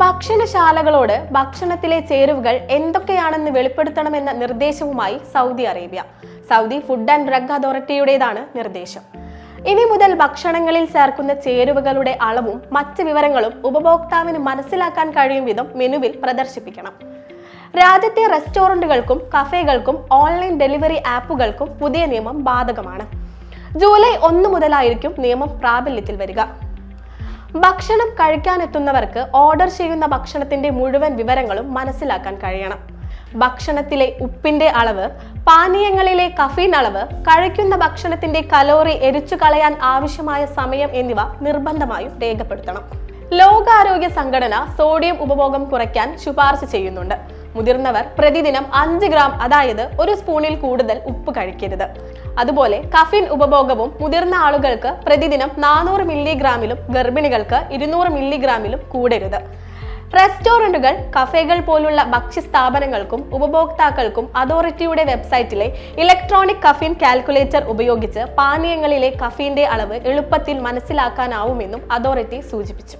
ഭക്ഷണശാലകളോട് ഭക്ഷണത്തിലെ ചേരുവകൾ എന്തൊക്കെയാണെന്ന് വെളിപ്പെടുത്തണമെന്ന നിർദ്ദേശവുമായി Saudi Arabia. Saudi food and drug അതോറിറ്റിയുടേതാണ് നിർദ്ദേശം. ഇനി മുതൽ ഭക്ഷണങ്ങളിൽ ചേർക്കുന്ന ചേരുവകളുടെ അളവും മറ്റ് വിവരങ്ങളും ഉപഭോക്താവിന് മനസ്സിലാക്കാൻ കഴിയും വിധം മെനുവിൽ പ്രദർശിപ്പിക്കണം. രാജ്യത്തെ റെസ്റ്റോറന്റുകൾക്കും കഫേകൾക്കും ഓൺലൈൻ ഡെലിവറി ആപ്പുകൾക്കും പുതിയ നിയമം ബാധകമാണ്. ജൂലൈ ഒന്ന് മുതലായിരിക്കും നിയമം പ്രാബല്യത്തിൽ വരിക. ഭക്ഷണം കഴിക്കാനെത്തുന്നവർക്ക് ഓർഡർ ചെയ്യുന്ന ഭക്ഷണത്തിന്റെ മുഴുവൻ വിവരങ്ങളും മനസ്സിലാക്കാൻ കഴിയണം. ഭക്ഷണത്തിലെ ഉപ്പിന്റെ അളവ് പാനീയങ്ങളിലെ കഫീൻ അളവ് കഴിക്കുന്ന ഭക്ഷണത്തിന്റെ കലോറി എരിച്ചു കളയാൻ ആവശ്യമായ സമയം എന്നിവ നിർബന്ധമായും രേഖപ്പെടുത്തണം. ലോകാരോഗ്യ സംഘടന സോഡിയം ഉപഭോഗം കുറയ്ക്കാൻ ശുപാർശ ചെയ്യുന്നുണ്ട്. മുതിർന്നവർ പ്രതിദിനം അഞ്ച് ഗ്രാം അതായത് ഒരു സ്പൂണിൽ കൂടുതൽ ഉപ്പ് കഴിക്കരുത്. അതുപോലെ കഫീൻ ഉപഭോഗവും മുതിർന്ന ആളുകൾക്ക് പ്രതിദിനം നാനൂറ് മില്ലിഗ്രാമിലും ഗർഭിണികൾക്ക് ഇരുന്നൂറ് മില്ലിഗ്രാമിലും കൂടരുത്. റെസ്റ്റോറന്റുകൾ കഫേകൾ പോലുള്ള ഭക്ഷ്യസ്ഥാപനങ്ങൾക്കും ഉപഭോക്താക്കൾക്കും അതോറിറ്റിയുടെ വെബ്സൈറ്റിലെ ഇലക്ട്രോണിക് കഫീൻ കാൽക്കുലേറ്റർ ഉപയോഗിച്ച് പാനീയങ്ങളിലെ കഫീന്റെ അളവ് എളുപ്പത്തിൽ മനസ്സിലാക്കാനാവുമെന്നും അതോറിറ്റി സൂചിപ്പിച്ചു.